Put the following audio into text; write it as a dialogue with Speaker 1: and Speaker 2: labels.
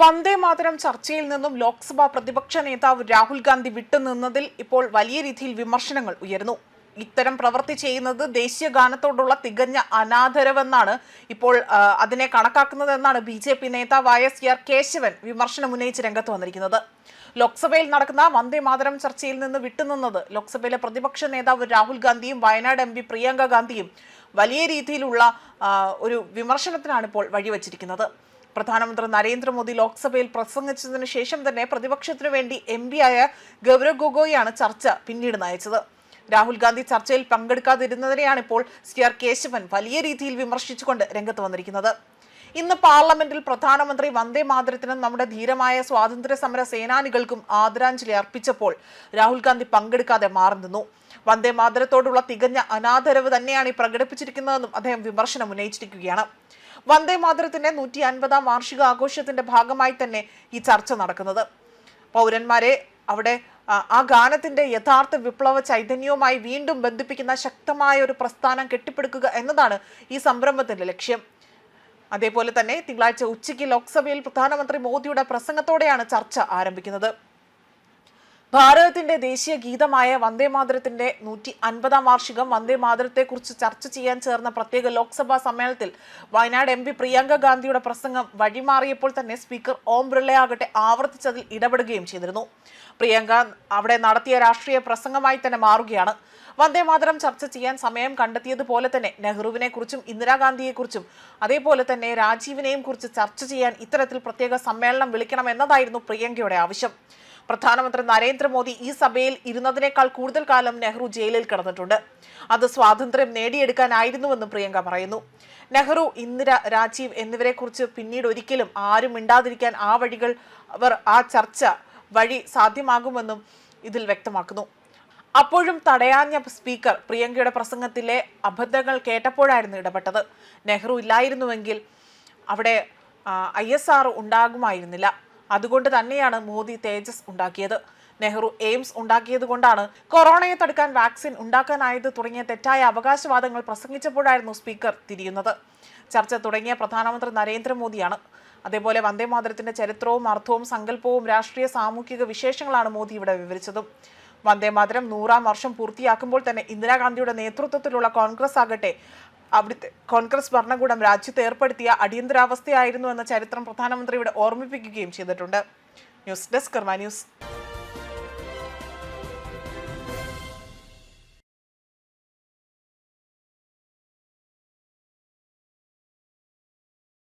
Speaker 1: വന്ദേ മാതരം ചർച്ചയിൽ നിന്നും ലോക്സഭാ പ്രതിപക്ഷ നേതാവ് രാഹുൽ ഗാന്ധി വിട്ടുനിന്നതിൽ ഇപ്പോൾ വലിയ രീതിയിൽ വിമർശനങ്ങൾ ഉയരുന്നു. ഇത്തരം പ്രവൃത്തി ചെയ്യുന്നത് ദേശീയ ഗാനത്തോടുള്ള തികഞ്ഞ അനാദരവെന്നാണ് ഇപ്പോൾ അതിനെ കണക്കാക്കുന്നതെന്നാണ് ബി ജെ പി നേതാവായ സി ആർ കേശവൻ വിമർശനം ഉന്നയിച്ച് രംഗത്ത് വന്നിരിക്കുന്നത്. ലോക്സഭയിൽ നടക്കുന്ന വന്ദേ മാതരം ചർച്ചയിൽ നിന്ന് വിട്ടുനിന്നത് ലോക്സഭയിലെ പ്രതിപക്ഷ നേതാവ് രാഹുൽ ഗാന്ധിയും വയനാട് എം പി പ്രിയങ്ക ഗാന്ധിയും വലിയ രീതിയിലുള്ള ഒരു വിമർശനത്തിനാണ് ഇപ്പോൾ വഴിവെച്ചിരിക്കുന്നത്. പ്രധാനമന്ത്രി നരേന്ദ്രമോദി ലോക്സഭയിൽ പ്രസംഗിച്ചതിനു ശേഷം തന്നെ പ്രതിപക്ഷത്തിനു വേണ്ടി എം ആയ ഗൗരവ് ഗൊഗോയാണ് ചർച്ച പിന്നീട് നയിച്ചത്. രാഹുൽ ഗാന്ധി ചർച്ചയിൽ പങ്കെടുക്കാതിരുന്നതിനെയാണ് ഇപ്പോൾ സി ആർ കേശവൻ വലിയ രീതിയിൽ വിമർശിച്ചുകൊണ്ട് രംഗത്ത് വന്നിരിക്കുന്നത്. ഇന്ന് പാർലമെന്റിൽ പ്രധാനമന്ത്രി വന്ദേ മാതരത്തിനും നമ്മുടെ ധീരമായ സ്വാതന്ത്ര്യ സമര സേനാനികൾക്കും ആദരാഞ്ജലി അർപ്പിച്ചപ്പോൾ രാഹുൽ ഗാന്ധി പങ്കെടുക്കാതെ മാറി നിന്നു വന്ദേ മാതരത്തോടുള്ള തികഞ്ഞ അനാദരവ് തന്നെയാണ് ഈ പ്രകടിപ്പിച്ചിരിക്കുന്നതെന്നും അദ്ദേഹം വിമർശനം ഉന്നയിച്ചിരിക്കുകയാണ്. വന്ദേ മാതരത്തിന്റെ നൂറ്റി അൻപതാം വാർഷിക ആഘോഷത്തിന്റെ ഭാഗമായി തന്നെ ഈ ചർച്ച നടക്കുന്നത്. പൗരന്മാരെ അവിടെ ആ ഗാനത്തിന്റെ യഥാർത്ഥ വിപ്ലവ ചൈതന്യവുമായി വീണ്ടും ബന്ധിപ്പിക്കുന്ന ശക്തമായ ഒരു പ്രസ്ഥാനം കെട്ടിപ്പടുക്കുക എന്നതാണ് ഈ സംരംഭത്തിന്റെ ലക്ഷ്യം. അതേപോലെ തന്നെ തിങ്കളാഴ്ച ഉച്ചയ്ക്ക് ലോക്സഭയിൽ പ്രധാനമന്ത്രി മോദിയുടെ പ്രസംഗത്തോടെയാണ് ചർച്ച ആരംഭിക്കുന്നത്. ഭാരതത്തിന്റെ ദേശീയ ഗീതമായ വന്ദേ മാതരത്തിന്റെ നൂറ്റി അൻപതാം വാർഷികം വന്ദേ മാതരത്തെക്കുറിച്ച് ചർച്ച ചെയ്യാൻ ചേർന്ന പ്രത്യേക ലോക്സഭാ സമ്മേളനത്തിൽ വയനാട് എം പി പ്രിയങ്ക ഗാന്ധിയുടെ പ്രസംഗം വഴിമാറിയപ്പോൾ തന്നെ സ്പീക്കർ ഓം ബിർളയാകട്ടെ ആവർത്തിച്ചതിൽ ഇടപെടുകയും ചെയ്തിരുന്നു. പ്രിയങ്ക അവിടെ നടത്തിയ രാഷ്ട്രീയ പ്രസംഗമായി തന്നെ മാറുകയാണ്. വന്ദേ മാതരം ചർച്ച ചെയ്യാൻ സമയം കണ്ടെത്തിയതുപോലെ തന്നെ നെഹ്റുവിനെ കുറിച്ചും ഇന്ദിരാഗാന്ധിയെക്കുറിച്ചും അതേപോലെ തന്നെ രാജീവിനെയും കുറിച്ച് ചർച്ച ചെയ്യാൻ ഇത്തരത്തിൽ പ്രത്യേക സമ്മേളനം വിളിക്കണം എന്നതായിരുന്നു പ്രിയങ്കയുടെ ആവശ്യം. പ്രധാനമന്ത്രി നരേന്ദ്രമോദി ഈ സഭയിൽ ഇരുന്നതിനേക്കാൾ കൂടുതൽ കാലം നെഹ്റു ജയിലിൽ കിടന്നിട്ടുണ്ട്. അത് സ്വാതന്ത്ര്യം നേടിയെടുക്കാനായിരുന്നുവെന്നും പ്രിയങ്ക പറയുന്നു. നെഹ്റു ഇന്ദിര രാജീവ് എന്നിവരെക്കുറിച്ച് പിന്നീട് ഒരിക്കലും ആരും മിണ്ടാതിരിക്കാൻ ആ വഴികൾ അവർ ആ ചർച്ച വഴി സാധ്യമാകുമെന്നും ഇതിൽ വ്യക്തമാക്കുന്നു. അപ്പോഴും തടയാഞ്ഞ സ്പീക്കർ പ്രിയങ്കയുടെ പ്രസംഗത്തിലെ അബദ്ധങ്ങൾ കേട്ടപ്പോഴായിരുന്നു ഇടപെട്ടത്. നെഹ്റു ഇല്ലായിരുന്നുവെങ്കിൽ അവിടെ ഐ എസ് ആർ ഉണ്ടാകുമായിരുന്നില്ല. അതുകൊണ്ട് തന്നെയാണ് മോദി തേജസ് ഉണ്ടാക്കിയത്. നെഹ്റു എയിംസ് ഉണ്ടാക്കിയത് കൊണ്ടാണ് കൊറോണയെ തടുക്കാൻ വാക്സിൻ ഉണ്ടാക്കാനായത് തുടങ്ങിയ തെറ്റായ അവകാശവാദങ്ങൾ പ്രസംഗിച്ചപ്പോഴായിരുന്നു സ്പീക്കർ തിരിയുന്നത്. ചർച്ച തുടങ്ങിയ പ്രധാനമന്ത്രി നരേന്ദ്രമോദിയാണ്. അതേപോലെ വന്ദേമാതരത്തിന്റെ ചരിത്രവും അർത്ഥവും സങ്കല്പവും രാഷ്ട്രീയ സാമൂഹിക വിശേഷങ്ങളാണ് മോദി ഇവിടെ വിവരിച്ചതും. വന്ദേമാതരം നൂറാം വർഷം പൂർത്തിയാക്കുമ്പോൾ തന്നെ ഇന്ദിരാഗാന്ധിയുടെ നേതൃത്വത്തിലുള്ള കോൺഗ്രസ് ആകട്ടെ അവിടുത്തെ കോൺഗ്രസ് ഭരണകൂടം രാജ്യത്ത് ഏർപ്പെടുത്തിയ അടിയന്തരാവസ്ഥയായിരുന്നു എന്ന ചരിത്രം പ്രധാനമന്ത്രിയുടെ ഓർമ്മിപ്പിക്കുകയും ചെയ്തിട്ടുണ്ട്. News desk news.